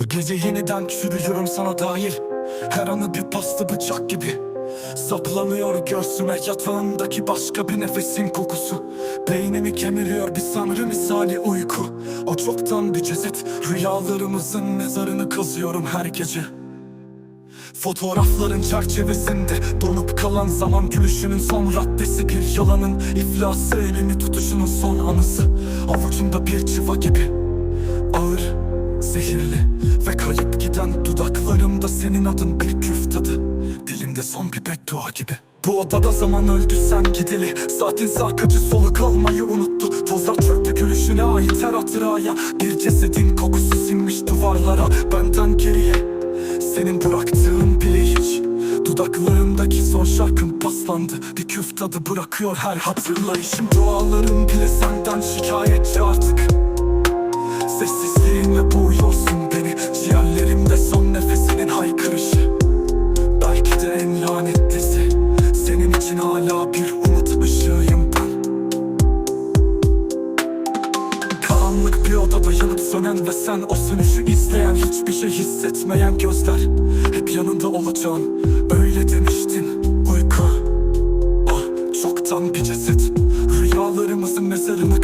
Bu gece yeniden çürüyorum sana dair. Her anı bir pasta bıçak gibi. Saplanıyor göğsüme yatağındaki başka bir nefesin kokusu. Beynimi kemiriyor bir sanrı misali uyku. O çoktan bir ceset Rüyalarımızın mezarını kazıyorum her gece. Fotoğrafların çerçevesinde Donup kalan zaman gülüşünün son raddesi Bir yalanın iflası elini tutuşunun son anısı. Avucumda bir çıva gibi Ağır, zehirli ve kayıp giden dudaklarımda senin adın bir küf tadı. Dilimde son bir beddua gibi. Bu odada zaman öldü sen gideli. Saatin sarkıcı soluk almayı unuttu. Tozlar çöktü gülüşüne ait her hatıraya Bir cesedin kokusu sinmiş duvarlara. Benden geriye senin bıraktığın bile hiç Dudaklarımdaki son şarkım paslandı. Bir küf tadı bırakıyor her hatırlayışım. Dualarım bile senden şikayetçi artık Yolda bayılıp sönen ve sen o sönüşü izleyen Hiçbir şey hissetmeyen gözler Hep yanında olacağım. Öyle demiştin uyku. Ah çoktan bir ceset. Rüyalarımızın mezarını